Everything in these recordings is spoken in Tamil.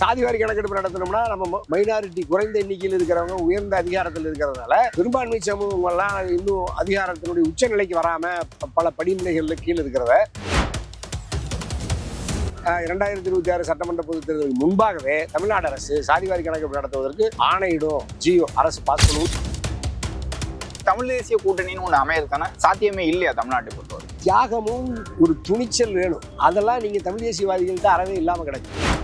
சாதிவாரி கணக்கெடுப்பு நடத்தணும்னா நம்ம மைனாரிட்டி குறைந்த எண்ணிக்கையில் இருக்கிறவங்க உயர்ந்த அதிகாரத்தில் இருக்கிறதுனால பெரும்பான்மை சமூகங்கள்லாம் இன்னும் அதிகாரத்தினுடைய உச்சநிலைக்கு வராம ப- பல படிநிலைகள்ல கீழே இருக்கிறத இரண்டாயிரத்தி இருபத்தி ஆறு சட்டமன்ற பொதுத் தேர்தலுக்கு முன்பாகவே தமிழ்நாடு அரசு சாதிவாரி கணக்கெடுப்பு நடத்துவதற்கு ஆணையிடும். ஜியோ அரசு பாஸ் பண்ணும் தமிழ் தேசிய கூட்டணின்னு ஒன்று அமையறதுக்கான சாத்தியமே இல்லையா தமிழ்நாட்டை பொறுத்தவரை? தியாகமும் ஒரு துணிச்சல் வேணும். அதெல்லாம் நீங்க தமிழ் தேசியவாதிகள்கிட்ட அறவே இல்லாம கிடக்கு. அஹ்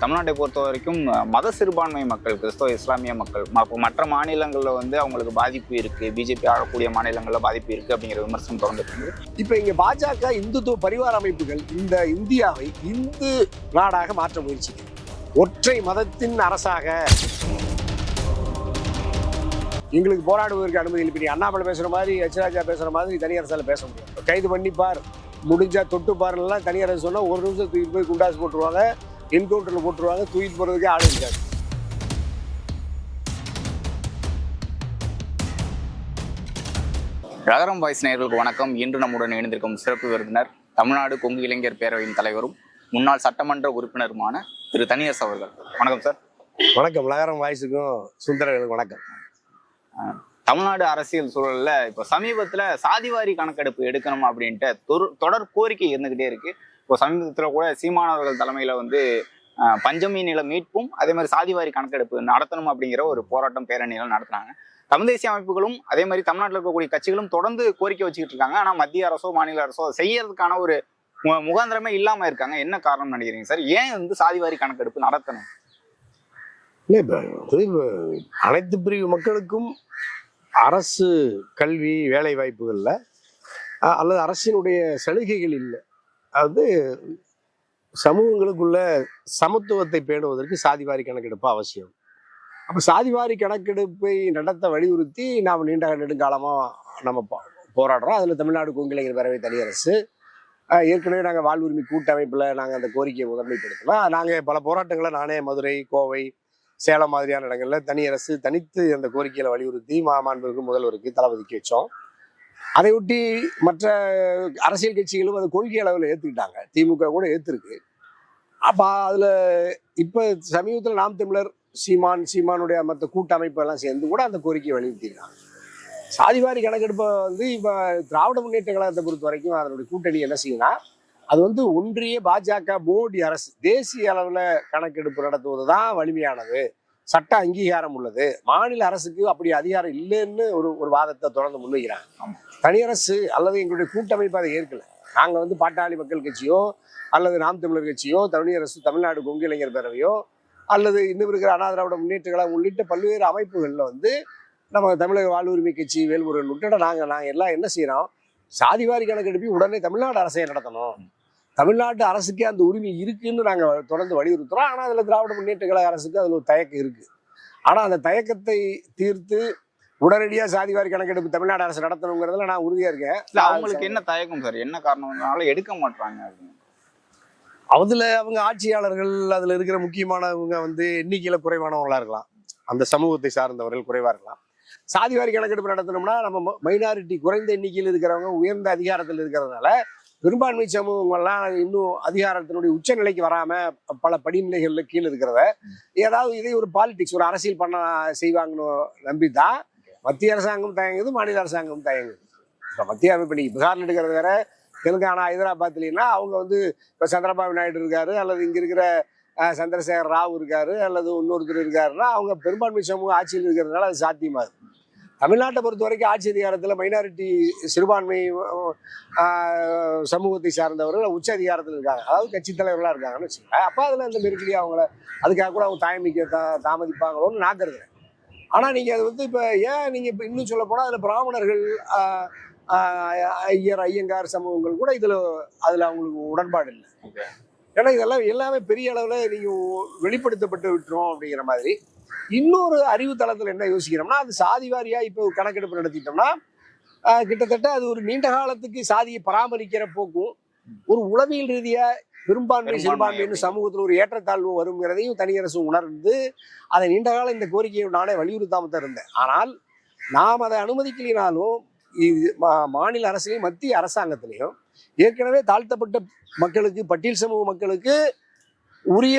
தமிழ்நாட்டை பொறுத்த வரைக்கும் மத சிறுபான்மை மக்கள் கிறிஸ்தவ இஸ்லாமிய மக்கள் மற்ற மாநிலங்களில் வந்து அவங்களுக்கு பாதிப்பு இருக்கு பிஜேபி ஆளக்கூடிய மாநிலங்களில் பாதிப்பு இருக்கு அப்படிங்கிற விமர்சனம் தொடர்ந்துட்டு இருக்கு இங்கே பாஜக இந்துத்துவ பரிவார அமைப்புகள் இந்த இந்தியாவை இந்து நாடாக மாற்ற முயற்சிக்குது. ஒற்றை மதத்தின் அரசாக எங்களுக்கு போராடுவதற்கு அனுமதி இல்லை. நீங்கள் அண்ணாமலை பேசுற மாதிரி எச்ராஜா பேசுற மாதிரி தனியார் அரசால பேச முடியும் கைது பண்ணிப்பார். முடிஞ்சா தொட்டுப்பாருலாம் தனி அரசு சொன்னா ஒரு நிமிஷம் போய் குண்டாசு போட்டுருவாங்க. என்கவுண்டர்ல போட்டுருவாங்க தூக்கிட்டு போறதுக்கே ஆள் இருக்காது. ரகரம் வாய்ஸ் நேயர்களுக்கு வணக்கம். இன்று நம்முடன் இணைந்திருக்கும் சிறப்பு விருந்தினர் தமிழ்நாடு கொங்கு இளைஞர் பேரவையின் தலைவரும் முன்னாள் சட்டமன்ற உறுப்பினருமான திரு தனியரசு அவர்கள். வணக்கம் சார். வணக்கம். நகரம் வாய்ஸுக்கும் சுந்தரர்களுக்கு வணக்கம். தமிழ்நாடு அரசியல் சூழல்ல இப்போ சமீபத்துல சாதிவாரி கணக்கெடுப்பு எடுக்கணும் அப்படின்ட்டு தொடர் கோரிக்கை இருந்துகிட்டே இருக்கு. இப்போ சமீபத்தில் கூட சீமானவர்கள் தலைமையில் வந்து அஹ், பஞ்சமி நில மீட்பும் அதே மாதிரி சாதிவாரி கணக்கெடுப்பு நடத்தணும் அப்படிங்கிற ஒரு போராட்டம் பேரணிகள் நடத்துனாங்க. தமிழ் தேசிய அமைப்புகளும் அதே மாதிரி தமிழ்நாட்டில் இருக்கக்கூடிய கட்சிகளும் தொடர்ந்து கோரிக்கை வச்சுக்கிட்டு இருக்காங்க. ஆனால் மத்திய அரசோ மாநில அரசோ அதை செய்யறதுக்கான ஒரு மு- முகாந்திரமே இல்லாமல் இருக்காங்க. என்ன காரணம் நினைக்கிறீங்க சார்? ஏன் வந்து சாதிவாரி கணக்கெடுப்பு நடத்தணும்? இல்லை இப்போ அனைத்து பிரிவு மக்களுக்கும் அரசு கல்வி வேலை வாய்ப்புகளில் அல்லது அரசினுடைய சலுகைகள் இல்லை. அது சமூகங்களுக்குள்ள சமத்துவத்தை பேணுவதற்கு சாதிவாரி கணக்கெடுப்பு அவசியம். அப்போ சாதிவாரி கணக்கெடுப்பை நடத்த வலியுறுத்தி நாம் நீண்ட நெடுங்காலமாக நம்ம போராடுறோம். அதில் தமிழ்நாடு கொங்கிளைஞர் பேரவை தனி அரசு ஏற்கனவே நாங்கள் வாழ்வுரிமை கூட்டமைப்பில் நாங்கள் அந்த கோரிக்கையை முதன்மைப்படுத்தலாம் நாங்கள் பல போராட்டங்களை நானே மதுரை கோவை சேலம் மாதிரியான இடங்களில் தனியரசு தனித்து அந்த கோரிக்கையில் வலியுறுத்தி மா மாண்புக்கு முதல்வருக்கு தளபதிக்கு வச்சோம். அதை ஒட்டி மற்ற அரசியல் கட்சிகளும் அந்த கொள்கை அளவில் ஏற்றுக்கிட்டாங்க திமுக கூட ஏற்றுருக்கு அப்போ அதில் இப்போ சமீபத்தில் நாம் தமிழர் சீமான் சீமானுடைய மற்ற கூட்டமைப்பெல்லாம் சேர்ந்து கூட அந்த கோரிக்கையை வலியுறுத்தியிருக்காங்க. சாதிவாரி கணக்கெடுப்பை வந்து இப்போ திராவிட முன்னேற்ற கழகத்தை பொறுத்த வரைக்கும் அதனுடைய கூட்டணி என்ன செய்யும்னா அது வந்து ஒன்றிய பாஜக மோடி அரசு தேசிய அளவில் கணக்கெடுப்பு நடத்துவது தான் வலிமையானது. சட்ட அங்கீகாரம் உள்ளது. மாநில அரசுக்கு அப்படி அதிகாரம் இல்லைன்னு ஒரு ஒரு வாதத்தை தொடர்ந்து முன்வைக்கிறாங்க. தனியரசு அல்லது எங்களுடைய கூட்டமைப்பு அதை ஏற்கல. நாங்கள் வந்து பாட்டாளி மக்கள் கட்சியோ அல்லது நாம் தமிழர் கட்சியோ தனியரசு தமிழ்நாடு கொங்கு இளைஞர் பேரவையோ அல்லது இன்னும் இருக்கிற அண்ணா திராவிட முன்னேற்ற கழகம் உள்ளிட்ட பல்வேறு அமைப்புகளில் வந்து நம்ம தமிழக வாழ்வுரிமை கட்சி வேல்முருகன் உட்பட நாங்கள் நாங்கள் எல்லாம் என்ன செய்கிறோம் சாதிவாரி கணக்கெடுப்பி உடனே தமிழ்நாடு அரசை நடத்தணும். தமிழ்நாட்டு அரசுக்கே அந்த உரிமை இருக்குன்னு நாங்கள் தொடர்ந்து வலியுறுத்துறோம். ஆனால் அதில் திராவிட முன்னேற்ற கழக அரசுக்கு அதில் ஒரு தயக்கம் இருக்கு. ஆனால் அந்த தயக்கத்தை தீர்த்து உடனடியாக சாதிவாரி கணக்கெடுப்பு தமிழ்நாடு அரசு நடத்தணுங்கிறதுல நான் உறுதியாக இருக்கேன். இல்ல அவங்களுக்கு என்ன தயக்கம் சார்? என்ன காரணம்னால எடுக்க மாட்டாங்க அதுல அவங்க ஆட்சியாளர்கள் அதுல இருக்கிற முக்கியமானவங்க வந்து எண்ணிக்கையில குறைவானவங்களா இருக்கலாம். அந்த சமூகத்தை சார்ந்தவர்கள் குறைவா இருக்கலாம். சாதிவாரி கணக்கெடுப்பு நடத்தணும்னா நம்ம மைனாரிட்டி குறைந்த எண்ணிக்கையில் இருக்கிறவங்க உயர்ந்த அதிகாரத்தில் இருக்கிறதுனால பெரும்பான்மை சமூகங்கள்லாம் இன்னும் அதிகாரத்தினுடைய உச்சநிலைக்கு வராமல் பல படிநிலைகளில் கீழே இருக்கிறத ஏதாவது இதே ஒரு பாலிடிக்ஸ் ஒரு அரசியல் பண்ண செய்வாங்கன்னு நம்பி தான் மத்திய அரசாங்கம் தயங்குது மாநில அரசாங்கம் தயங்குது. இப்போ மத்திய இப்போ நீ பீகாரில் எடுக்கிறது வேற. தெலுங்கானா ஹைதராபாத்லாம் அவங்க வந்து இப்போ சந்திரபாபு நாயுடு இருக்காரு அல்லது இங்கே இருக்கிற சந்திரசேகர் ராவ் இருக்காரு அல்லது இன்னொருத்தர் இருக்காருன்னா அவங்க பெரும்பான்மை சமூகம் ஆட்சியில் இருக்கிறதுனால அது சாத்தியமாகுது. தமிழ்நாட்டை பொறுத்த வரைக்கும் ஆட்சி அதிகாரத்தில் மைனாரிட்டி சிறுபான்மை சமூகத்தை சார்ந்தவர்கள் உச்ச அதிகாரத்தில் இருக்காங்க. அதாவது கட்சி தலைவர்களாக இருக்காங்கன்னு வச்சுக்கோங்க அப்போ அதில் அந்த நெருக்கடி அவங்கள அதுக்காக கூட அவங்க தாய்மைக்க தா தாமதிப்பாங்களோன்னு நான் கருதுறேன். ஆனால் நீங்கள் அது வந்து இப்போ ஏன் நீங்கள் இப்போ இன்னும் சொல்ல போனால் அதில் பிராமணர்கள் ஐயர் ஐயங்கார் சமூகங்கள் கூட இதில் அதில் அவங்களுக்கு உடன்பாடு இல்லை. ஏன்னா இதெல்லாம் எல்லாமே பெரிய அளவில் நீங்கள் வெளிப்படுத்தப்பட்டு விட்டுரும் அப்படிங்கிற மாதிரி. இன்னொரு அறிவு தளத்தில் என்ன யோசிக்கிறோம்னா அது சாதி வாரியாக இப்போ கணக்கெடுப்பு நடத்திட்டோம்னா கிட்டத்தட்ட அது ஒரு நீண்ட காலத்துக்கு சாதியை பராமரிக்கிற போக்கும் ஒரு உளவியல் ரீதியா பெரும்பான்மை சிறுபான்மைன்னு. சமூகத்தில் ஒரு ஏற்றத்தாழ்வு வருங்கிறதையும் தனியரசு உணர்ந்து அதை நீண்ட காலம் இந்த கோரிக்கையை நானே வலியுறுத்தாம தான் இருந்தேன் ஆனால் நாம் அதை அனுமதிக்கலினாலும் இது மா- மாநில அரசுலையும் மத்திய அரசாங்கத்திலையும் ஏற்கனவே தாழ்த்தப்பட்ட மக்களுக்கு பட்டியல் சமூக மக்களுக்கு உரிய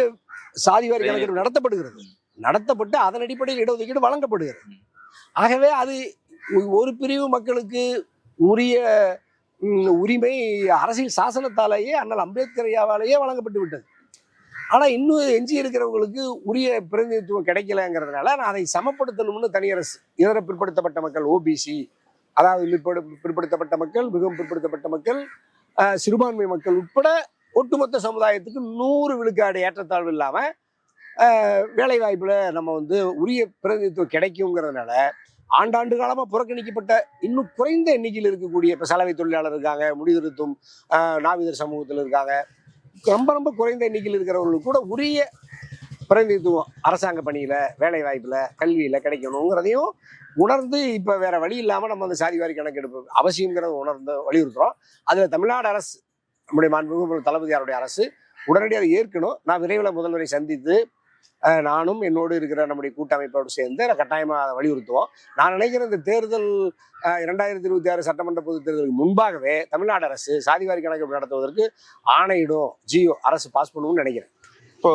சாதிவாரி கணக்கெடுப்பு நடத்தப்படுகிறது நடத்தப்பட்டு அதன் அடிப்படையில் இடஒதுக்கீடு வழங்கப்படுகிறது. ஆகவே அது ஒரு பிரிவு மக்களுக்கு உரிய உரிமை அரசியல் சாசனத்தாலேயே அண்ணல் அம்பேத்கர் ஐயாவாலேயே வழங்கப்பட்டு விட்டது. ஆனா இன்னும் எஞ்சி இருக்கிறவங்களுக்கு உரிய பிரதிநிதித்துவம் கிடைக்கலங்கிறதுனால நான் அதை சமப்படுத்தணும்னு தனியரசு இதர பிற்படுத்தப்பட்ட மக்கள் ஓபிசி அதாவது பிற்படு- பிற்படுத்தப்பட்ட மக்கள் மிகவும் பிற்படுத்தப்பட்ட மக்கள் சிறுபான்மை மக்கள் உட்பட ஒட்டுமொத்த சமுதாயத்துக்கு நூறு விழுக்காடு ஏற்றத்தாழ்வு இல்லாம வேலைவாய்ப்பில் நம்ம வந்து உரிய பிரதிநிதித்துவம் கிடைக்குங்கிறதுனால ஆண்டாண்டு காலமாக புறக்கணிக்கப்பட்ட இன்னும் குறைந்த எண்ணிக்கையில் இருக்கக்கூடிய இப்போ சலவை தொழிலாளர் இருக்காங்க முடிதிருத்தும் நாவிதர் சமூகத்தில் இருக்காங்க. ரொம்ப ரொம்ப குறைந்த எண்ணிக்கையில் இருக்கிறவங்களுக்கு கூட உரிய பிரதிநிதித்துவம் அரசாங்க பணியில் வேலை கல்வியில் கிடைக்கணுங்கிறதையும் உணர்ந்து இப்போ வேற வழி இல்லாமல் நம்ம அந்த சாதிவாரி கணக்கெடுப்பு அவசியங்கிறத உணர்ந்து வலியுறுத்துகிறோம் அதில் தமிழ்நாடு அரசு நம்முடைய மாண்புமிகு தளபதியாருடைய அரசு உடனடியாக அதை ஏற்கணும். நான் விரைவில் முதல்வரை சந்தித்து நானும் என்னோடு இருக்கிற நம்முடைய கூட்டமைப்போடு சேர்ந்து நான் கட்டாயமா அதை வலியுறுத்துவோம். நான் நினைக்கிறேன் இந்த தேர்தல் இரண்டாயிரத்தி இருபத்தி ஆறு சட்டமன்ற பொதுத் தேர்தலுக்கு முன்பாகவே தமிழ்நாடு அரசு சாதிவாரி கணக்கெடுப்பு நடத்துவதற்கு ஆணையிடும் ஜியோ அரசு பாஸ் பண்ணுவோம்னு நினைக்கிறேன். இப்போ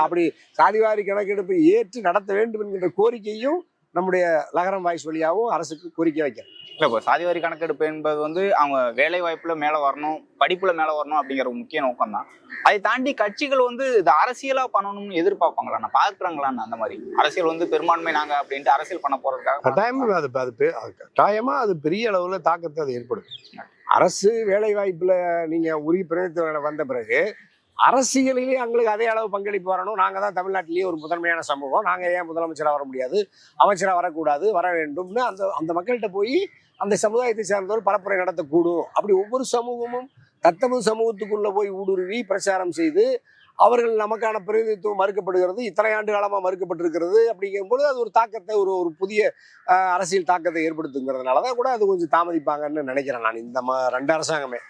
அப்படி சாதிவாரி கணக்கெடுப்பு ஏற்று நடத்த வேண்டும் என்கிற கோரிக்கையும் நம்முடைய லகரம் வாய்ஸ் வழியாகவும் அரசுக்கு கோரிக்கை வைக்கிறேன். இல்லை இப்போ சாதிவாரி கணக்கெடுப்பு என்பது வந்து அவங்க வேலை வாய்ப்பில் மேலே வரணும் படிப்புல மேலே வரணும் அப்படிங்கிற ஒரு முக்கிய நோக்கம் தான் அதை தாண்டி கட்சிகள் வந்து இது அரசியலாக பண்ணணும்னு எதிர்பார்ப்பாங்களா? நான் பார்க்குறாங்களான்னு அந்த மாதிரி. அரசியல் வந்து பெரும்பான்மை நாங்க அப்படின்ட்டு அரசியல் பண்ண போறதுக்காக கட்டாயமாக அது அது கட்டாயமாக அது பெரிய அளவில் தாக்கத்தை அது ஏற்படுத்தும். அரசு வேலை வாய்ப்பில் நீங்கள் உரிய பிரதித்துவம் வந்த பிறகு அரசியலிலே எங்களுக்கு அதே அளவு பங்களிப்பு வரணும். நாங்க தான் தமிழ்நாட்டிலேயே ஒரு முதன்மையான சமூகம். நாங்கள் ஏன் முதலமைச்சராக வர முடியாது? அமைச்சரா வரக்கூடாது? வர வேண்டும்னு அந்த அந்த மக்கள்கிட்ட போய் அந்த சமுதாயத்தை சேர்ந்தவர்கள் பரப்புரை நடத்தக்கூடும். அப்படி ஒவ்வொரு சமூகமும் தத்தமது சமூகத்துக்குள்ளே போய் ஊடுருவி பிரச்சாரம் செய்து அவர்கள் நமக்கான பிரதிநிதித்துவம் மறுக்கப்படுகிறது இத்தனை ஆண்டு காலமா மறுக்கப்பட்டிருக்கிறது அப்படிங்கும்போது அது ஒரு தாக்கத்தை ஒரு ஒரு புதிய அரசியல் தாக்கத்தை ஏற்படுத்துங்கிறதுனால தான் கூட அது கொஞ்சம் தாமதிப்பாங்கன்னு நினைக்கிறேன் நான். இந்த ம ரெண்டு அரசாங்கமே.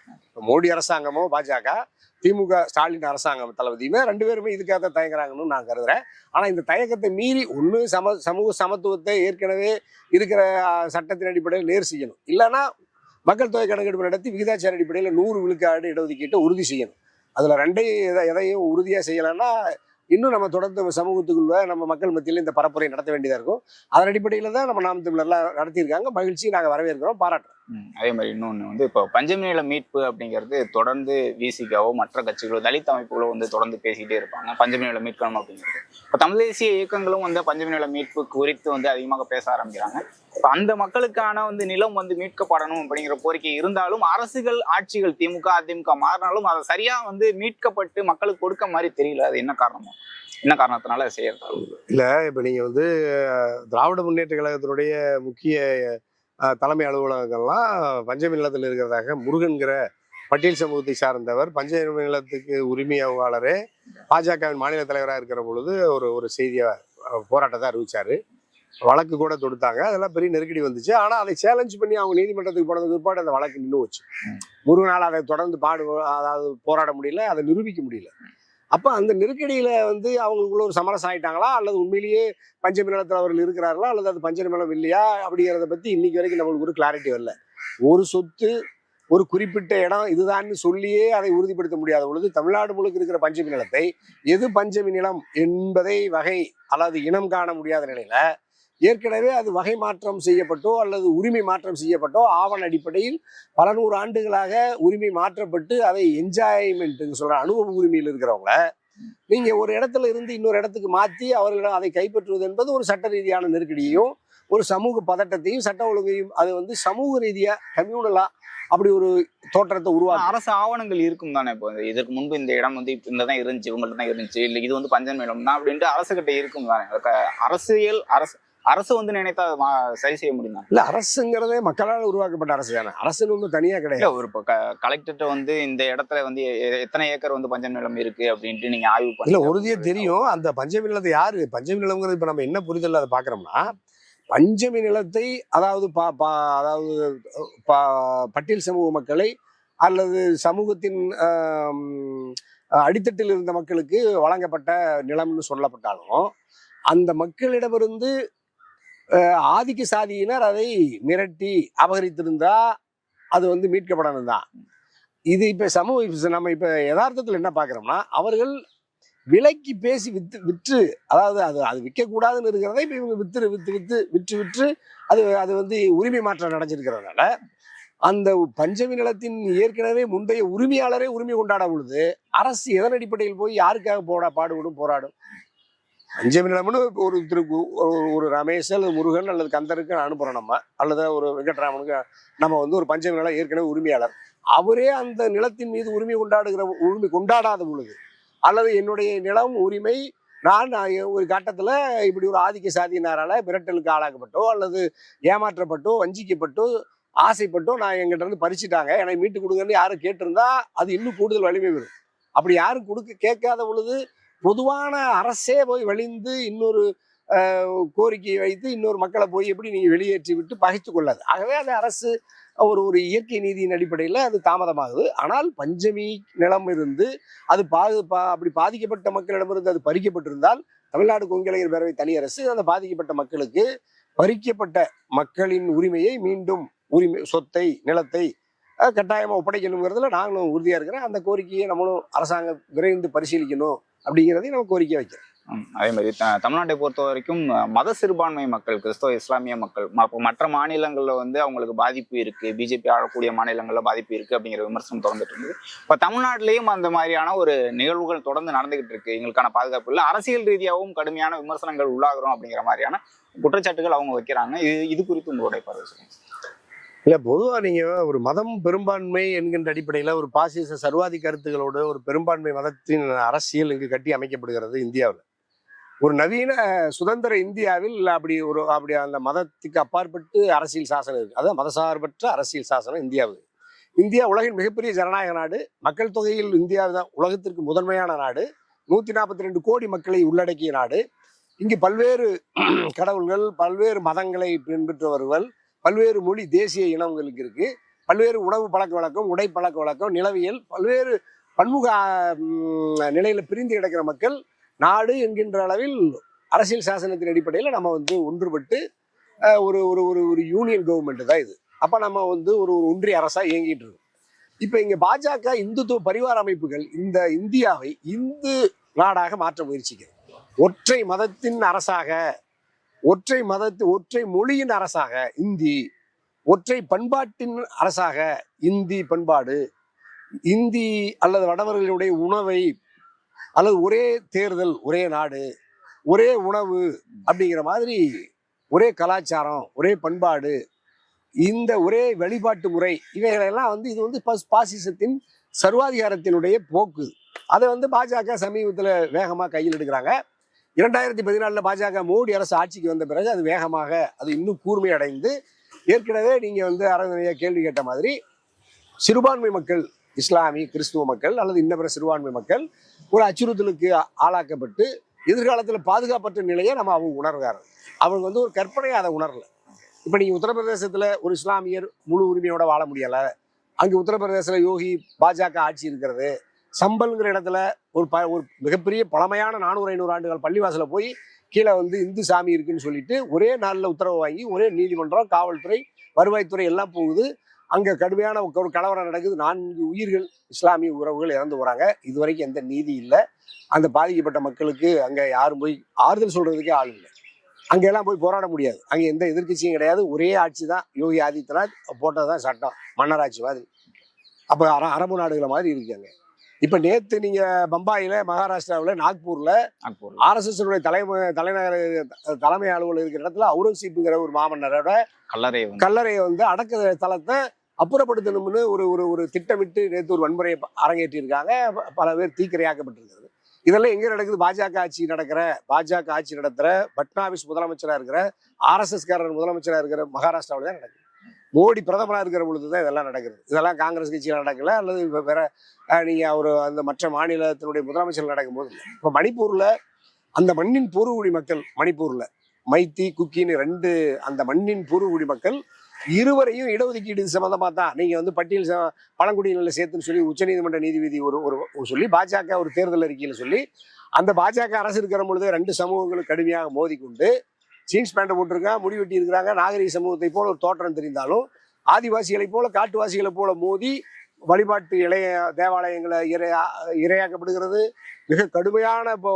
மோடி அரசாங்கமோ பாஜக திமுக ஸ்டாலின் அரசாங்கம் தளபதியுமே ரெண்டு பேருமே இதுக்காக தான் தயங்குறாங்கன்னு நான் கருதுறேன். ஆனால் இந்த தயக்கத்தை மீறி ஒன்று சம சமூக சமத்துவத்தை ஏற்கனவே இருக்கிற சட்டத்தின் அடிப்படையில் நேர் செய்யணும். இல்லைன்னா மக்கள் தொகை கணக்கெடுப்பு நடத்தி விகிதாச்சார அடிப்படையில் நூறு விழுக்காடு இடஒதுக்கீட்டை உறுதி செய்யணும். அதில் ரெண்டையும் எதை- எதையும் உறுதியாக செய்யலைன்னா இன்னும் நம்ம தொடர்ந்து சமூகத்துக்குள்ள நம்ம மக்கள் மத்தியில் இந்த பரப்புரை நடத்த வேண்டியதாக இருக்கும். அதன் அடிப்படையில் தான் நம்ம நாம் தமிழர்லாம் நடத்தியிருக்காங்க. மகிழ்ச்சி நாங்கள் வரவேற்கிறோம். பாராட்டுறோம். அதே மாதிரி இன்னொன்று வந்து இப்போ பஞ்சமி நில மீட்பு அப்படிங்கிறது தொடர்ந்து விசிகாவோ மற்ற கட்சிகளோ தலித் அமைப்புகளோ வந்து தொடர்ந்து பேசிக்கிட்டே இருப்பாங்க. பஞ்சமி நில மீட்கணும் அப்படிங்கிறது. இப்போ தமிழ் தேசிய இயக்கங்களும் வந்து பஞ்சமி நில மீட்பு குறித்து வந்து அதிகமாக பேச ஆரம்பிக்கிறாங்க. இப்போ அந்த மக்களுக்கான வந்து நிலம் வந்து மீட்கப்படணும் அப்படிங்கிற கோரிக்கை இருந்தாலும் அரசுகள் ஆட்சிகள் திமுக அதிமுக மாறினாலும் அதை சரியா வந்து மீட்கப்பட்டு மக்களுக்கு கொடுக்க மாதிரி தெரியல. அது என்ன காரணமோ? என்ன காரணத்தினால அதை செய்யறது இல்லை இப்ப வந்து திராவிட முன்னேற்ற கழகத்தினுடைய முக்கிய தலைமை அலுவலகங்கள்லாம் பஞ்சமி நிலத்தில் இருக்கிறதாக முருகன்கிற பட்டியல் சமூகத்தை சார்ந்தவர் பஞ்சமி நிலத்துக்கு உரிமையாளரே பாஜகவின் மாநில தலைவராக இருக்கிற பொழுது ஒரு ஒரு செய்தியை போராட்டத்தை அறிவிச்சாரு. வழக்கு கூட தொடுத்தாங்க. அதெல்லாம் பெரிய நெருக்கடி வந்துச்சு. ஆனால் அதை சேலஞ்ச் பண்ணி அவங்க நீதிமன்றத்துக்கு போனதுக்கு பிற்பாடு அந்த வழக்கு நின்று வச்சு முருகனால் அதை தொடர்ந்து பாடு அதாவது போராட முடியல அதை நிரூபிக்க முடியல. அப்போ அந்த நெருக்கடியில் வந்து அவங்களுக்குள்ள ஒரு சமரசம் ஆயிட்டாங்களா? அல்லது உண்மையிலேயே பஞ்சமி நிலத்தில் அவர்கள் இருக்கிறார்களா? அல்லது அது பஞ்சமி நிலம் இல்லையா? அப்படிங்கிறத பற்றி இன்னைக்கு வரைக்கும் நம்மளுக்கு ஒரு கிளாரிட்டி வரல. ஒரு சொத்து ஒரு குறிப்பிட்ட இடம் இதுதான்னு சொல்லியே அதை உறுதிப்படுத்த முடியாத பொழுது தமிழ்நாடு முழுக்க இருக்கிற பஞ்சமி நிலத்தை எது பஞ்சமி நிலம் என்பதை வகை அல்லது இனம் காண முடியாத நிலையில் ஏற்கனவே அது வகை மாற்றம் செய்யப்பட்டோ அல்லது உரிமை மாற்றம் செய்யப்பட்டோ ஆவண அடிப்படையில் பல நூறு ஆண்டுகளாக உரிமை மாற்றப்பட்டு அதை என்ஜாய்மெண்ட்டுன்னு சொல்ற அனுபவ உரிமையில் இருக்கிறவங்கள நீங்க ஒரு இடத்துல இருந்து இன்னொரு இடத்துக்கு மாத்தி அவர்களிடம் அதை கைப்பற்றுவது என்பது ஒரு சட்ட ரீதியான நெருக்கடியையும் ஒரு சமூக பதட்டத்தையும் சட்ட ஒழுங்கையும் அது வந்து சமூக ரீதியா கம்யூனலா அப்படி ஒரு தோற்றத்தை உருவாக்கும். அரசு ஆவணங்கள் இருக்கும் தானே இப்போ? இதற்கு முன்பு இந்த இடம் வந்து இப்ப இந்த தான் இருந்துச்சு இவங்கள்ட்ட தான் இருந்துச்சு இல்லை இது வந்து பஞ்சம் இடம் தான் அப்படின்ட்டு அரசு கிட்ட இருக்கும் தானே? அரசியல் அரசு அரசு வந்து நினைத்தா சரி செய்ய முடியும்? இல்ல அரசுங்கிறதே மக்களால் உருவாக்கப்பட்ட அரசு தானே. அரசுன்னு ஒன்றும் தனியா கிடையாது. ஒரு கலெக்டர்கிட்ட வந்து இந்த இடத்துல வந்து எத்தனை ஏக்கர் வந்து பஞ்சம் நிலம் இருக்கு அப்படின்ட்டு நீங்க ஆய்வு இல்ல பண்ணி உறுதியா தெரியும். அந்த பஞ்சமி நிலத்தை யாரு? பஞ்சமி நிலம்ங்கிறது இப்ப நம்ம என்ன புரிதல் அதை பாக்குறோம்னா பஞ்சமி நிலத்தை அதாவது பா பா- அதாவது பா- பட்டியல் சமூக மக்களை அல்லது சமூகத்தின் அடித்தட்டில் இருந்த மக்களுக்கு வழங்கப்பட்ட நிலம்னு சொல்லப்பட்டாலும் அந்த மக்களிடமிருந்து ஆதிக்க சாதியினர் அதை மிரட்டி அபகரித்திருந்தா அது வந்து மீட்கப்படணும் தான் இது இப்ப சமூக நம்ம இப்ப யதார்த்தத்தில் என்ன பார்க்குறோம்னா அவர்கள் விலைக்கு பேசி வித்து விற்று அதாவது அது அது விற்கக்கூடாதுன்னு இருக்கிறத இப்போ இவங்க வித்து வித்து வித்து விற்று விற்று அது அது வந்து உரிமை மாற்றம் நடந்திருக்கிறதுனால அந்த பஞ்சமி நிலத்தின் ஏற்கனவே முந்தைய உரிமையாளரே உரிமை கொண்டாட பொழுது அரசு எதன் அடிப்படையில் போய் யாருக்காக போடா பாடுபடும் போராடும்? பஞ்சமி நிலம்னு ஒரு திரு ஒரு- ஒரு ரமேஷ் அல்லது முருகன் அல்லது கந்தருக்கு அனுப்புறோம் நம்ம. அல்லது ஒரு வெங்கட்ராமனுக்கு நம்ம வந்து ஒரு பஞ்சமி நிலம் ஏற்கனவே உரிமையாளர். அவரே அந்த நிலத்தின் மீது உரிமை கொண்டாடுகிற உரிமை கொண்டாடாத பொழுது அல்லது என்னுடைய நிலம் உரிமை நான் நான் ஒரு கட்டத்தில் இப்படி ஒரு ஆதிக்க சாதியினாரால் மிரட்டலுக்கு ஆளாக்கப்பட்டோ அல்லது ஏமாற்றப்பட்டோ வஞ்சிக்கப்பட்டோ ஆசைப்பட்டோ நான் எங்கிட்ட இருந்து பறிச்சுட்டாங்க. எனக்கு மீட்டு கொடுங்கன்னு யாரும் கேட்டிருந்தா அது இன்னும் கூடுதல் வலிமை வரும் அப்படி யாரும் கொடுக்க கேட்காத பொழுது பொதுவான அரசே போய் வழிந்து இன்னொரு கோரிக்கையை வைத்து இன்னொரு மக்களை போய் எப்படி நீங்க வெளியேற்றி விட்டு பகைத்து கொள்ளாது. ஆகவே அந்த அரசு ஒரு ஒரு இயற்கை நீதியின் அடிப்படையில் அது தாமதமாகுது. ஆனால் பஞ்சமி நிலம் இருந்து அது பாது பா அப்படி பாதிக்கப்பட்ட மக்களிடமிருந்து அது பறிக்கப்பட்டிருந்தால் தமிழ்நாடு கொங்கிளையர் பேரவை தனி அரசு அந்த பாதிக்கப்பட்ட மக்களுக்கு பறிக்கப்பட்ட மக்களின் உரிமையை மீண்டும் உரிமை சொத்தை நிலத்தை கட்டாயமாக ஒப்படைக்கணுங்கிறதுல நாங்களும் உறுதியாக இருக்கிறேன் அந்த கோரிக்கையை நம்மளும் அரசாங்கம் விரைந்து பரிசீலிக்கணும். அப்படிங்கிறதையும் நம்ம கோரிக்கை வைக்கிறோம். அதே மாதிரி தமிழ்நாட்டை பொறுத்த வரைக்கும் மத சிறுபான்மை மக்கள் கிறிஸ்தவ இஸ்லாமிய மக்கள் மற்ற மாநிலங்களில் வந்து அவங்களுக்கு பாதிப்பு இருக்கு பிஜேபி ஆளக்கூடிய மாநிலங்களில் பாதிப்பு இருக்கு அப்படிங்கிற விமர்சனம் தொடர்ந்துட்டு இருந்தது. இப்ப தமிழ்நாட்டிலையும் அந்த மாதிரியான ஒரு நிகழ்வுகள் தொடர்ந்து நடந்துகிட்டு இருக்கு எங்களுக்கான பாதுகாப்பு இல்லை. அரசியல் ரீதியாகவும் கடுமையான விமர்சனங்கள் உள்ளாகிறோம் அப்படிங்கிற மாதிரியான குற்றச்சாட்டுகள் அவங்க வைக்கிறாங்க. இது இது குறித்து உங்களுடைய பார்வை சொல்லுங்க. இல்ல பொதுவா நீங்க ஒரு மதம் பெரும்பான்மை என்கின்ற அடிப்படையில ஒரு பாசிச சர்வாதி கருத்துக்களோடு ஒரு பெரும்பான்மை மதத்தின் அரசியல் இங்கு கட்டி அமைக்கப்படுகிறது இந்தியாவில். ஒரு நவீன சுதந்திர இந்தியாவில் அப்படி ஒரு அப்படி அந்த மதத்துக்கு அப்பாற்பட்டு அரசியல் சாசனம் இருக்கு. அதான் மதசார்பற்ற அரசியல் சாசனம் இந்தியாவுக்கு இந்தியா உலகின் மிகப்பெரிய ஜனநாயக நாடு. மக்கள் தொகையில் இந்தியா தான் உலகத்திற்கு முதன்மையான நாடு. நூத்தி நாற்பத்தி ரெண்டு கோடி மக்களை உள்ளடக்கிய நாடு. இங்கு பல்வேறு கடவுள்கள் பல்வேறு மதங்களை பின்பற்றுபவர்கள் பல்வேறு மொழி தேசிய இனங்களுக்கு இருக்கு. பல்வேறு உணவு பழக்க வழக்கம் உடை பழக்க வழக்கம் நிலவியல் பல்வேறு பன்முக நிலையில் நிலையில பிரிந்து கிடக்கிற மக்கள் நாடு என்கின்ற அளவில் அரசியல் சாசனத்தின் அடிப்படையில் நம்ம வந்து ஒன்றுபட்டு ஒரு ஒரு ஒரு ஒரு யூனியன் கவர்மெண்ட் தான் இது. அப்ப நம்ம வந்து ஒரு ஒரு ஒன்றிய அரசா இயங்கிட்டு இருக்கோம். இப்ப இங்க பாஜக இந்துத்துவ பரிவார அமைப்புகள் இந்த இந்தியாவை இந்து நாடாக மாற்ற முயற்சிக்கிறது ஒற்றை மதத்தின் அரசாக ஒற்றை மதத்து ஒற்றை மொழியின் அரசாக இந்தி ஒற்றை பண்பாட்டின் அரசாக இந்தி பண்பாடு இந்தி அல்லது வடவர்களுடைய உணவை அல்லது ஒரே தேர்தல் ஒரே நாடு ஒரே உணவு அப்படிங்கிற மாதிரி ஒரே கலாச்சாரம் ஒரே பண்பாடு இந்த ஒரே வழிபாட்டு முறை இவைகளெல்லாம் வந்து இது வந்து பாசிசத்தின் சர்வாதிகாரத்தினுடைய போக்கு. அதை வந்து பாஜக சமீபத்தில் வேகமாக கையில் எடுக்கிறாங்க. இரண்டாயிரத்தி பதினாலில் பாஜக மோடி அரசு ஆட்சிக்கு வந்த பிறகு அது வேகமாக அது இன்னும் கூர்மை அடைந்து ஏற்கனவே நீங்கள் வந்து அரங்கனையா கேள்வி கேட்ட மாதிரி சிறுபான்மை மக்கள் இஸ்லாமிய கிறிஸ்துவ மக்கள் அல்லது இன்ன பிற சிறுபான்மை மக்கள் ஒரு அச்சுறுத்தலுக்கு ஆளாக்கப்பட்டு எதிர்காலத்தில் பாதுகாப்பற்ற நிலையை நம்ம அவங்க உணர்றாரு. அவங்க வந்து ஒரு கற்பனையை அதை உணரல. இப்போ நீங்கள் உத்தரப்பிரதேசத்தில் ஒரு இஸ்லாமியர் முழு உரிமையோட வாழ முடியலை. அங்கே உத்தரப்பிரதேசத்தில் யோகி பாஜக ஆட்சி இருக்கிறது. சம்பல்ங்கிற இடத்துல ஒரு ப ஒரு மிகப்பெரிய பழமையான நானூறு ஐநூறு ஆண்டுகள் பள்ளிவாசலில் போய் கீழே வந்து இந்து சாமி இருக்குன்னு சொல்லிட்டு ஒரே நாளில் உத்தரவு வாங்கி ஒரே நீதிமன்றம் காவல்துறை வருவாய்த்துறை எல்லாம் போகுது. அங்கே கடுமையான ஒரு கலவரம் நடக்குது. நான்கு உயிர்கள் இஸ்லாமிய உறவுகள் இறந்து போகிறாங்க இது வரைக்கும் எந்த நீதி இல்லை. அந்த பாதிக்கப்பட்ட மக்களுக்கு அங்கே யாரும் போய் ஆறுதல் சொல்கிறதுக்கே ஆள் இல்லை. அங்கெல்லாம் போய் போராட முடியாது. அங்கே எந்த எதிர்க்கட்சியும் கிடையாது. ஒரே ஆட்சி தான். யோகி ஆதித்யநாத் போட்டது தான் சட்டம். மன்னராட்சி மாதிரி. அப்போ அர அரபு நாடுகளை மாதிரி இருக்காங்க இப்போ நேற்று நீங்கள் பம்பாயில் மகாராஷ்டிராவில் நாக்பூரில் ஆர்எஸ்எஸ் தலைமை தலைநகர் தலைமை அலுவலர் இருக்கிற இடத்துல அவுரங்கசீப்புங்கிற ஒரு மாமன்னரோட கல்லறை கல்லறையை வந்து அடக்க தளத்தை அப்புறப்படுத்தணும்னு ஒரு ஒரு ஒரு திட்டமிட்டு நேற்று ஒரு வன்முறையை அரங்கேற்றியிருக்காங்க பல பேர் தீக்கிரையாக்கப்பட்டிருக்கிறது. இதெல்லாம் எங்க நடக்குது? பாஜக ஆட்சி நடக்கிற பாஜக ஆட்சி நடத்துற பட்னாவிஸ் முதலமைச்சரா இருக்கிற ஆர்எஸ்எஸ் காரர் முதலமைச்சரா இருக்கிற மகாராஷ்டிராவில் தான் நடக்குது. மோடி பிரதமராக இருக்கிற பொழுது தான் இதெல்லாம் நடக்குது. இதெல்லாம் காங்கிரஸ் கட்சியில் நடக்கல அல்லது இப்போ வேற நீங்கள் அவர் அந்த மற்ற மாநிலத்தினுடைய முதலமைச்சர் நடக்கும்போது இப்போ மணிப்பூரில் அந்த மண்ணின் பூர்வகுடி மக்கள் மணிப்பூரில் மைத்தி குக்கின்னு ரெண்டு அந்த மண்ணின் பூர்வகுடி மக்கள் இருவரையும் இடஒதுக்கீடு சம்மந்தமாக தான் நீங்கள் வந்து பட்டியல் பழங்குடியினில் சேர்த்துன்னு சொல்லி உச்சநீதிமன்ற நீதிபதி ஒரு ஒரு சொல்லி பாஜக ஒரு தேர்தல் அறிக்கையில் சொல்லி அந்த பாஜக அரசு இருக்கிற பொழுது ரெண்டு சமூகங்களும் கடுமையாக மோதிக்கொண்டு ஜீன்ஸ் பேண்ட்டை போட்டிருக்காங்க முடி வெட்டி இருக்கிறாங்க நாகரிக சமூகத்தை போல ஒரு தோற்றம் தெரிந்தாலும் ஆதிவாசிகளை போல காட்டுவாசிகளை போல மோதி வழிபாட்டு இளைய தேவாலயங்களை இரையா இரையாக்கப்படுகிறது. மிக கடுமையான இப்போ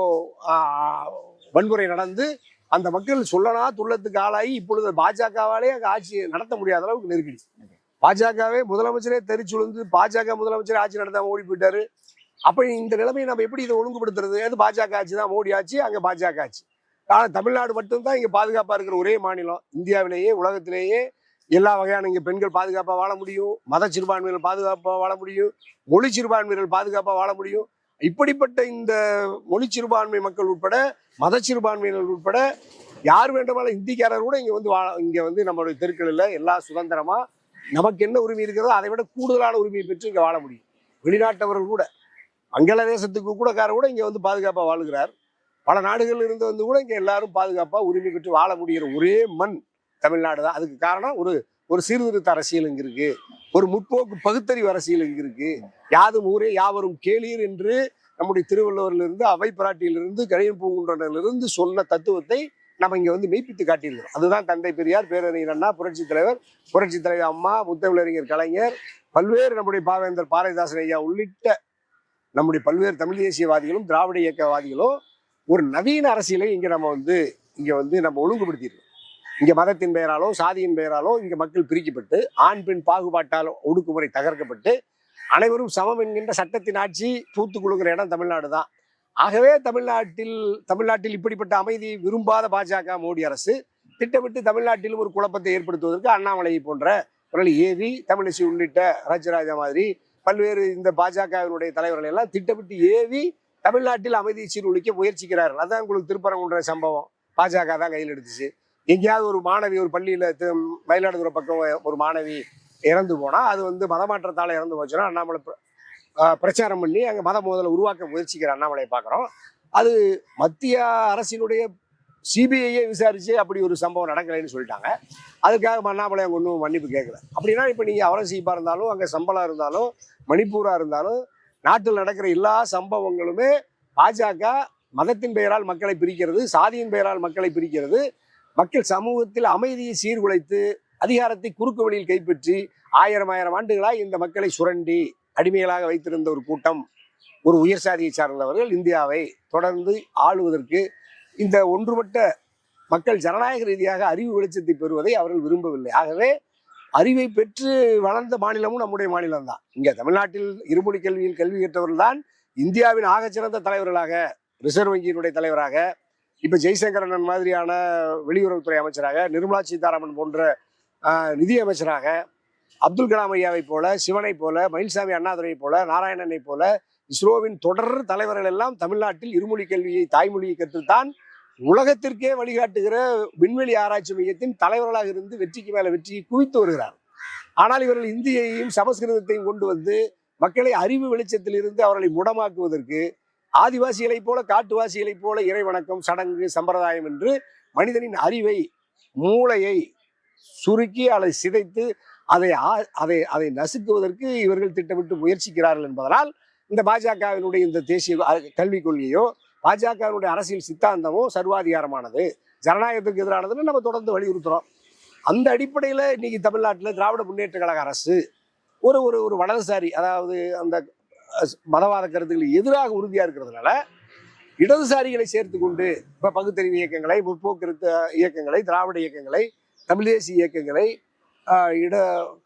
வன்முறை நடந்து அந்த மக்கள் சொல்லனா துள்ளத்துக்கு ஆளாகி இப்பொழுது பாஜகவாலே அங்கே ஆட்சி நடத்த முடியாத அளவுக்கு நெருக்கடி பாஜகவே முதலமைச்சரே தெரிச்சுழுந்து பாஜக முதலமைச்சரே ஆட்சி நடத்தாம ஓடி போயிட்டாரு. அப்ப இந்த நிலைமையை நம்ம எப்படி இதை ஒழுங்குபடுத்துறது? அது பாஜக ஆட்சி தான் மோடி ஆட்சி அங்கே பாஜக ஆட்சி. ஆனால் தமிழ்நாடு மட்டும்தான் இங்கே பாதுகாப்பாக இருக்கிற ஒரே மாநிலம். இந்தியாவிலேயே உலகத்திலேயே எல்லா வகையான இங்கே பெண்கள் பாதுகாப்பாக வாழ முடியும். மத சிறுபான்மையினர் பாதுகாப்பாக வாழ முடியும். மொழி சிறுபான்மையினர் பாதுகாப்பாக வாழ முடியும். இப்படிப்பட்ட இந்த மொழி சிறுபான்மை மக்கள் உட்பட மத சிறுபான்மையினர் உட்பட யார் வேண்டுமானாலும் இந்திக்காரர் கூட இங்கே வந்து வாழ இங்கே வந்து நம்மளுடைய தெருக்களில் எல்லா சுதந்திரமாக நமக்கு என்ன உரிமை இருக்கிறதோ அதை விட கூடுதலான உரிமையை பெற்று இங்கே வாழ முடியும். வெளிநாட்டவர்கள் கூட வங்காளதேசத்துக்கு கூட காரர் கூட இங்கே வந்து பாதுகாப்பாக வாழுகிறார். பல நாடுகளில் இருந்து வந்து கூட இங்கே எல்லாரும் பாதுகாப்பாக உரிமை பெற்று வாழ முடிகிற ஒரே மண் தமிழ்நாடு தான். அதுக்கு காரணம் ஒரு ஒரு சீர்திருத்த அரசியல் இங்கே இருக்கு. ஒரு முற்போக்கு பகுத்தறிவு அரசியல் இங்கே இருக்கு. யாதும் ஊரே யாவரும் கேளீர் என்று நம்முடைய திருவள்ளுவரிலிருந்து அவை பிராட்டியிலிருந்து கழியன் பூங்குன்றனிலிருந்து சொன்ன தத்துவத்தை நம்ம இங்கே வந்து மெய்ப்பித்து காட்டியிருக்கிறோம். அதுதான் தந்தை பெரியார் பேரறிஞர் அண்ணா புரட்சி தலைவர் புரட்சி தலைவர் அம்மா முத்தமிழறிஞர் கலைஞர் பல்வேறு நம்முடைய பாவேந்தர் பாரதிதாசன் ஐயா உள்ளிட்ட நம்முடைய பல்வேறு தமிழ் தேசியவாதிகளும் திராவிட இயக்கவாதிகளும் ஒரு நவீன அரசியலை இங்க நம்ம வந்து இங்க வந்து நம்ம ஒழுங்குபடுத்தியிருக்கோம் இங்க மதத்தின் பெயராலோ சாதியின் பெயராலோ இங்க மக்கள் பிரிக்கப்பட்டு ஆண் பெண் பாகுபாட்டால் ஒடுக்குமுறை தகர்க்கப்பட்டு அனைவரும் சமம் என்கின்ற சட்டத்தின் ஆட்சி பூத்து இடம் தமிழ்நாடு தான். ஆகவே தமிழ்நாட்டில் தமிழ்நாட்டில் இப்படிப்பட்ட அமைதி விரும்பாத பாஜக மோடி அரசு திட்டமிட்டு தமிழ்நாட்டில் ஒரு குழப்பத்தை ஏற்படுத்துவதற்கு அண்ணாமலையை போன்ற ஏவி தமிழிசை உள்ளிட்ட ராஜராஜா மாதிரி பல்வேறு இந்த பாஜகவினுடைய தலைவர்கள் எல்லாம் திட்டமிட்டு ஏவி தமிழ்நாட்டில் அமைதியை சீர்குலைக்க முயற்சிக்கிறார்கள். அதான் உங்களுக்கு திருப்பரங்குன்ற சம்பவம். பாஜக தான் கையில் எடுத்துச்சு. எங்கேயாவது ஒரு மாணவி ஒரு பள்ளியில் மயிலாடுதுறை பக்கம் ஒரு மாணவி இறந்து போனால் அது வந்து மதமாற்றத்தால் இறந்து போச்சுன்னா அண்ணாமலை பிர- பிரச்சாரம் பண்ணி அங்கே மத மோதலை உருவாக்க முயற்சிக்கிற அண்ணாமலையை பார்க்குறோம். அது மத்திய அரசினுடைய சிபிஐயே விசாரிச்சு அப்படி ஒரு சம்பவம் நடக்கலைன்னு சொல்லிட்டாங்க. அதுக்காக அண்ணாமலை அங்கே ஒன்றும் மன்னிப்பு கேட்கல. அப்படின்னா இப்போ நீங்கள் அவரசிப்பாக இருந்தாலும் அங்கே சம்பளம் இருந்தாலும் மணிப்பூராக இருந்தாலும் நாட்டில் நடக்கிற எல்லா சம்பவங்களுமே பாஜக மதத்தின் பெயரால் மக்களை பிரிக்கிறது சாதியின் பெயரால் மக்களை பிரிக்கிறது. மக்கள் சமூகத்தில் அமைதியை சீர்குலைத்து அதிகாரத்தை குறுக்கு வழியில் கைப்பற்றி ஆயிரம் ஆயிரம் ஆண்டுகளாக இந்த மக்களை சுரண்டி அடிமைகளாக வைத்திருந்த ஒரு கூட்டம் ஒரு உயர் சாதியை சார்ந்தவர்கள் இந்தியாவை தொடர்ந்து ஆளுவதற்கு இந்த ஒன்றுபட்ட மக்கள் ஜனநாயக ரீதியாக அறிவு வெளிச்சத்தை பெறுவதை அவர்கள் விரும்பவில்லை. ஆகவே அறிவை பெற்று வளர்ந்த மாநிலமும் நம்முடைய மாநிலம் தான் இங்க தமிழ்நாட்டில் இருமொழி கல்வியில் கல்வி கற்றவர்கள் தான் இந்தியாவின் ஆகச்சிறந்த தலைவர்களாக ரிசர்வ் வங்கியினுடைய தலைவராக இப்ப ஜெய்சங்கரன் மாதிரியான வெளியுறவுத்துறை அமைச்சராக நிர்மலா சீதாராமன் போன்ற நிதியமைச்சராக நிதி அமைச்சராக அப்துல் கலாம் ஐயாவை போல சிவனை போல மயில்சாமி அண்ணாதுரை போல நாராயணனை போல இஸ்ரோவின் தொடர் தலைவர்கள் எல்லாம் தமிழ்நாட்டில் இருமொழி கல்வியை தாய்மொழியை கற்றுத்தான் உலகத்திற்கே வழிகாட்டுகிற விண்வெளி ஆராய்ச்சி மையத்தின் தலைவர்களாக இருந்து வெற்றிக்கு மேல வெற்றியை குவித்து வருகிறார். ஆனால் இவர்கள் இந்தியையும் சமஸ்கிருதத்தையும் கொண்டு வந்து மக்களை அறிவு வெளிச்சத்தில் இருந்து அவர்களை முடமாக்குவதற்கு ஆதிவாசிகளைப் போல காட்டுவாசிகளைப் போல இறை வணக்கம் சடங்கு சம்பிரதாயம் என்று மனிதனின் அறிவை மூளையை சுருக்கி அதை சிதைத்து அதை ஆ- அதை அதை நசுக்குவதற்கு இவர்கள் திட்டமிட்டு முயற்சிக்கிறார்கள் என்பதனால் இந்த பாஜகவினுடைய இந்த தேசிய கல்விக் கொள்கையோ பாஜகவினுடைய அரசியல் சித்தாந்தமும் சர்வாதிகாரமானது. ஜனநாயகத்துக்கு எதிரானதுன்னு நம்ம தொடர்ந்து வலியுறுத்துறோம். அந்த அடிப்படையில் இன்னைக்கு தமிழ்நாட்டில் திராவிட முன்னேற்ற கழக அரசு ஒரு ஒரு ஒரு வலதுசாரி அதாவது அந்த மதவாத கருத்துக்களுக்கு எதிராக உறுதியாக இருக்கிறதுனால இடதுசாரிகளை சேர்த்து கொண்டு இப்போ பகுத்தறிவு இயக்கங்களை முற்போக்கு இயக்கங்களை திராவிட இயக்கங்களை தமிழ் தேசிய இயக்கங்களை இட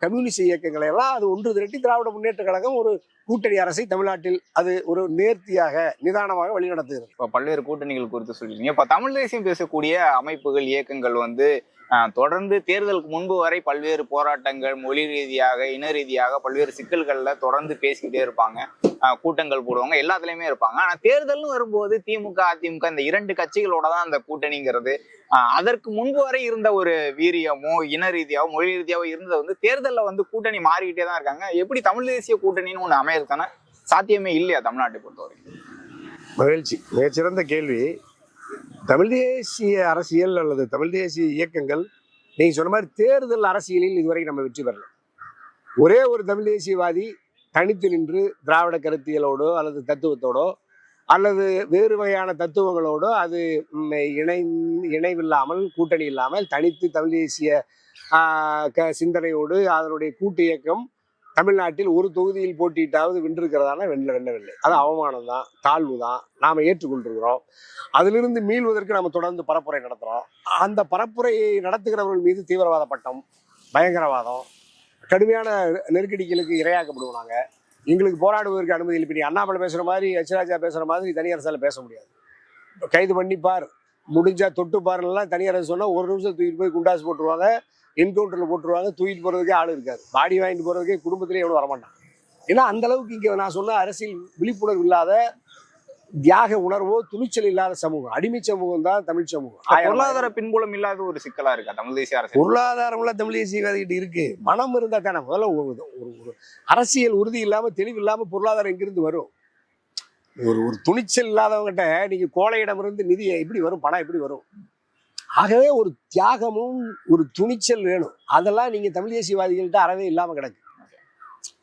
கம்யூனிஸ்ட் இயக்கங்களை எல்லாம் அது ஒன்று திரட்டி திராவிட முன்னேற்ற கழகம் ஒரு கூட்டணி அரசை தமிழ்நாட்டில் அது ஒரு நேர்த்தியாக நிதானமாக வழிநடத்துகிறது. இப்போ பல்வேறு கூட்டணிகள் குறித்து சொல்லியிருக்கீங்க. இப்போ தமிழ் தேசியம் பேசக்கூடிய அமைப்புகள் இயக்கங்கள் வந்து தொடர்ந்து தேர்தலுக்கு முன்பு வரை பல்வேறு போராட்டங்கள் மொழி ரீதியாக இன ரீதியாக பல்வேறு சிக்கல்களில் தொடர்ந்து பேசிக்கிட்டே இருப்பாங்க. கூட்டங்கள் போடுவாங்க. எல்லாத்துலேயுமே இருப்பாங்க. ஆனால் தேர்தல்னு வரும்போது திமுக அதிமுக இந்த இரண்டு கட்சிகளோட தான் அந்த கூட்டணிங்கிறது. அதற்கு முன்பு வரை இருந்த ஒரு வீரியமோ இன ரீதியாவோ மொழி ரீதியாவோ இருந்தது வந்து தேர்தலில் வந்து கூட்டணி மாறிக்கிட்டே தான் இருக்காங்க. எப்படி தமிழ் தேசிய கூட்டணின்னு ஒன்று அமையறதுக்கான சாத்தியமே இல்லையா தமிழ்நாட்டை பொறுத்தவரைக்கும் மகிழ்ச்சி. மிகச்சிறந்த கேள்வி. தமிழ் தேசிய அரசியல் அல்லது தமிழ் தேசிய இயக்கங்கள் நீங்கள் சொன்ன மாதிரி தேர்தல் அரசியலில் இதுவரை நம்ம வெற்றி பெறலாம் ஒரே ஒரு தமிழ் தேசியவாதி தனித்து நின்று திராவிட கருத்தியலோடோ அல்லது தத்துவத்தோடோ அல்லது வேறு வகையான தத்துவங்களோடோ அது இணை இணைவில்லாமல் கூட்டணி இல்லாமல் தனித்து தமிழ் தேசிய க சிந்தனையோடு அதனுடைய கூட்டு இயக்கம் தமிழ்நாட்டில் ஒரு தொகுதியில் போட்டியிட்டாவது வென்றிருக்கிறதான? வெல்ல வெல்லவில்லை அது அவமானம் தான் தாழ்வு தான். நாம் ஏற்றுக்கொண்டிருக்கிறோம். அதிலிருந்து மீள்வதற்கு நம்ம தொடர்ந்து பரப்புரை நடத்துகிறோம் அந்த பரப்புரையை நடத்துகிறவர்கள் மீது தீவிரவாத பட்டம் பயங்கரவாதம் கடுமையான நெருக்கடிகளுக்கு இரையாக்கப்படுவோம் நாங்கள் எங்களுக்கு போராடுவதற்கு அனுமதி இல்லை. இப்ப நீ அண்ணாமலை பேசுகிற மாதிரி எச்ராஜா பேசுகிற மாதிரி தனியரசால பேச முடியாது. கைது பண்ணிப்பார். முடிஞ்சால் தொட்டுப்பாருலாம் தனியார் சொன்னால் ஒரு நிமிஷம் தூக்கிட்டு போய் குண்டாசு போட்டுருவாங்க. என்கவுண்டரில் போட்டுருவாங்க தூக்கிட்டு போகிறதுக்கே ஆள் இருக்காது. பாடி வாங்கிட்டு போகிறதுக்கே குடும்பத்திலே எவ்வளோ வரமாட்டான். ஏன்னா அந்த அளவுக்கு இங்கே நான் சொன்ன அரசியல் விழிப்புணர்வு இல்லாத தியாக உணர்வோ துணிச்சல் இல்லாத சமூகம். அடிமை சமூகம் தான் தமிழ் சமூகம். பொருளாதார பின்புலம் இல்லாத ஒரு சிக்கலா இருக்கா தமிழ் தேசிய அரசு பொருளாதாரம்லாம் தமிழ் தேசியவாதிகிட்ட இருக்கு. பணம் இருந்தால் தானே முதல்ல ஒரு ஒரு அரசியல் உறுதி இல்லாமல் தெளிவு இல்லாமல் பொருளாதாரம் எங்கிருந்து வரும்? ஒரு ஒரு துணிச்சல் இல்லாதவங்ககிட்ட நீங்க கோழையிடமிருந்து நிதி எப்படி வரும்? பணம் எப்படி வரும்? ஆகவே ஒரு தியாகமும் ஒரு துணிச்சல் வேணும். அதெல்லாம் நீங்கள் தமிழ் தேசியவாதிகள்கிட்ட அறவே இல்லாமல் கிடக்கு.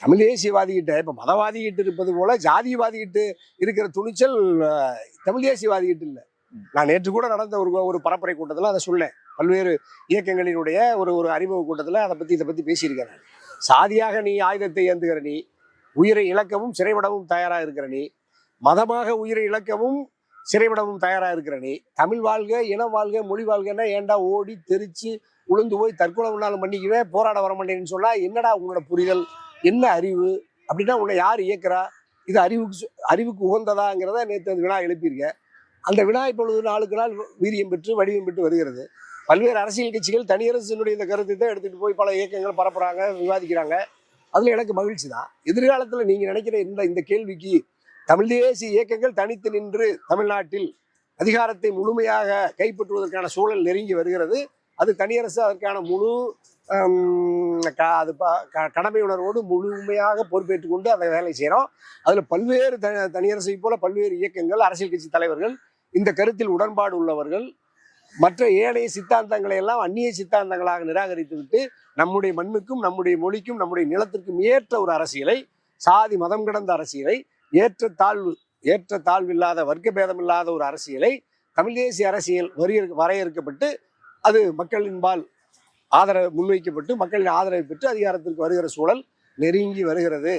தமிழ் தேசியவாதிகிட்ட இப்போ மதவாதிகிட்டு இருப்பது போல ஜாதிவாதிகிட்டு இருக்கிற துணிச்சல் தமிழ் தேசியவாதிகிட்டு இல்லை. நான் நேற்று கூட நடந்த ஒரு ஒரு பரப்புரை கூட்டத்தில் அதை சொன்னேன். பல்வேறு இயக்கங்களினுடைய ஒரு ஒரு அறிமுக கூட்டத்தில் அதை பற்றி இதை பற்றி பேசியிருக்கிறேன் சாதியாக நீ ஆயுதத்தை ஏந்துகிற நீ உயிரை இழக்கவும் சிறைவிடவும் தயாராக இருக்கிற நீ மதமாக உயிரை இழக்கவும் சிறைவிடவும் தயாராக இருக்கிற நீ. தமிழ் வாழ்க இனம் வாழ்க மொழி வாழ்கன்னா ஏன்டா ஓடி தெரிச்சு உளுந்து போய் தற்கொலை பண்ணாலும் பண்ணிக்குவேன் போராட வர மாட்டேன்னு சொன்னா என்னடா உங்களோட புரிதல்? என்ன அறிவு? அப்படின்னா உன்னை யார் இயக்குறா? இது அறிவுக்கு அறிவுக்கு உகந்ததாங்கிறத நேற்று அந்த வினா எழுப்பியிருக்கேன். அந்த வினா இப்பொழுது நாளுக்கு நாள் வீரியம் பெற்று வடிவம் பெற்று வருகிறது. பல்வேறு அரசியல் கட்சிகள் தனியரசினுடைய இந்த கருத்தை தான் எடுத்துட்டு போய் பல இயக்கங்கள் பரப்புறாங்க விவாதிக்கிறாங்க. அதுல எனக்கு மகிழ்ச்சி தான் எதிர்காலத்தில் நீங்க நினைக்கிற இந்த இந்த கேள்விக்கு தமிழ் தேசிய இயக்கங்கள் தனித்து நின்று தமிழ்நாட்டில் அதிகாரத்தை முழுமையாக கைப்பற்றுவதற்கான சூழல் நெருங்கி வருகிறது. அது தனியரசு அதற்கான முழு க- அது ப- க- கடமை உணர்வோடு முழுமையாக பொறுப்பேற்றுக் கொண்டு அதை வேலை செய்கிறோம். அதில் பல்வேறு த தனியரசை போல பல்வேறு இயக்கங்கள் அரசியல் கட்சி தலைவர்கள் இந்த கருத்தில் உடன்பாடு உள்ளவர்கள் மற்ற ஏனைய சித்தாந்தங்களை எல்லாம் அந்நிய சித்தாந்தங்களாக நிராகரித்துவிட்டு நம்முடைய மண்ணுக்கும் நம்முடைய மொழிக்கும் நம்முடைய நிலத்திற்கும் ஏற்ற ஒரு அரசியலை சாதி மதம் கடந்த அரசியலை ஏற்ற தாழ்வு ஏற்ற தாழ்வு இல்லாத வர்க்க பேதம் இல்லாத ஒரு அரசியலை தமிழ் தேசிய அரசியல் வரையறு வரையறுக்கப்பட்டு அது மக்களின்பால் ஆதரவு முன்வைக்கப்பட்டு மக்களின் ஆதரவை பெற்று அதிகாரத்திற்கு வருகிற சூழல் நெருங்கி வருகிறது.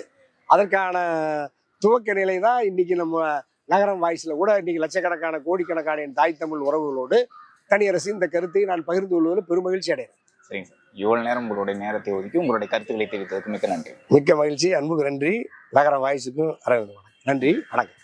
அதற்கான துவக்க நிலை தான் இன்னைக்கு நம்ம நகரம் வாய்ஸில் கூட இன்னைக்கு லட்சக்கணக்கான கோடிக்கணக்கான என் தாய் தமிழ் உறவுகளோடு தனியரசு இந்த கருத்தை நான் பகிர்ந்து கொள்வதில் பெருமகிழ்ச்சி அடைகிறேன். சரிங்க சார். இவ்வளவு நேரம் உங்களுடைய நேரத்தை ஒதுக்கி உங்களுடைய கருத்துக்களை தெரிவித்ததுக்கு மிக்க நன்றி. மிக்க மகிழ்ச்சி அன்புக்கு நன்றி நகர வாய்ஸுக்கும் அரவிந்த் நன்றி வணக்கம்.